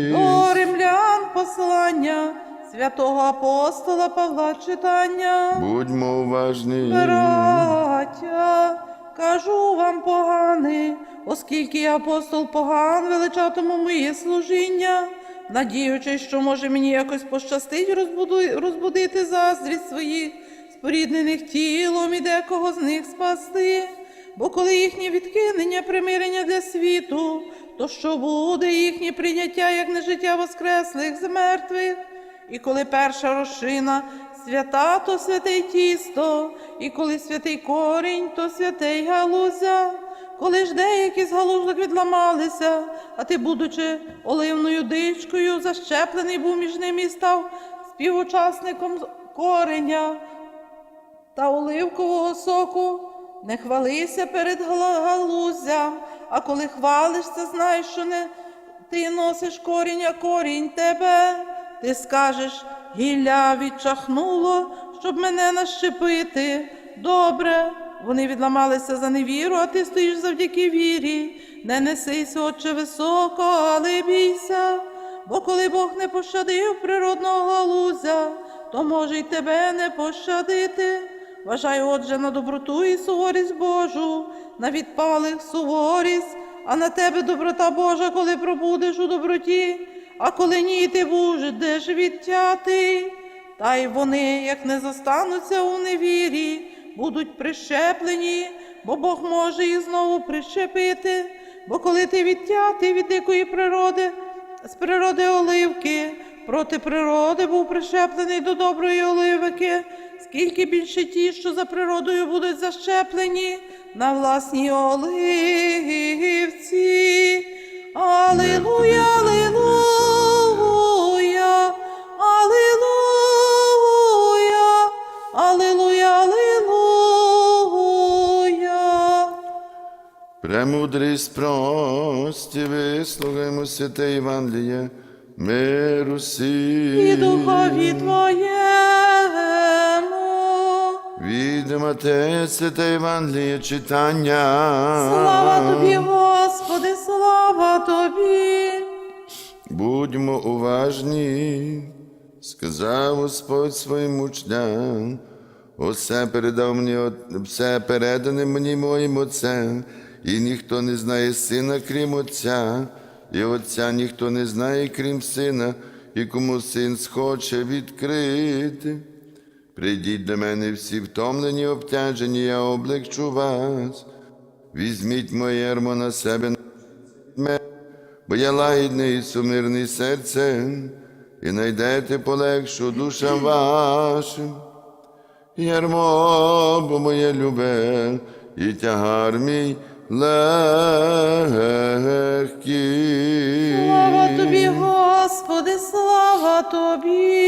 До римлян послання святого апостола Павла читання. Будьмо уважні. Браття, кажу вам погани, оскільки я апостол поган, величатиму моє служіння, надіючись, що може мені якось пощастить розбудити заздрість своїх споріднених тілом і декого з них спасти. Бо коли їхнє відкинення, примирення для світу, то що буде їхнє прийняття як не життя воскреслих з мертвих? І коли перша розшина свята, то святе тісто, і коли святий корінь, то святе й галузя. Коли ж деякі з галузок відламалися, а ти, будучи оливною дичкою, защеплений був між ними і став співучасником кореня та оливкового соку, не хвалися перед галузям, а коли хвалишся, знай, що не ти носиш корінь, а корінь тебе. Ти скажеш, гілля відчахнуло, щоб мене нащепити. Добре, вони відламалися за невіру, а ти стоїш завдяки вірі. Не несись, отче, високо, але бійся. Бо коли Бог не пощадив природного галузя, то може й тебе не пощадити. Вважай, отже, на доброту і суворість Божу, на відпалих суворість, а на тебе доброта Божа, коли пробудеш у доброті, а коли ні, ти будеш відтятий. Та й вони, як не застануться у невірі, будуть прищеплені, бо Бог може їх знову прищепити. Бо коли ти відтятий від дикої природи, з природи оливки, проти природи був прищеплений до доброї оливики, скільки більше ті, що за природою будуть защеплені на власній оливці. Алілуя, алілуя, алілуя, алілуя, алілуя. Премудрість прості, вислухаймо святе Євангеліє, миру сі. І духові Твоєму. Те святе Євангеліє читання. Слава тобі, Господи, слава тобі. Будьмо уважні, сказав Господь своїм учням, усе передав мені, все передане мені моїм Отцем, і ніхто не знає сина, крім Отця, і Отця ніхто не знає, крім сина, і кому син схоче відкрити. Прийдіть до мене всі втомлені, обтяжені, я облегчу вас. Візьміть моє ярмо на себе бо я лагідний і сумирний серцем, і найдете полегшу душам вашим. Ярмо, бо моє любе, і тягар мій легкий. Слава тобі, Господи, слава тобі.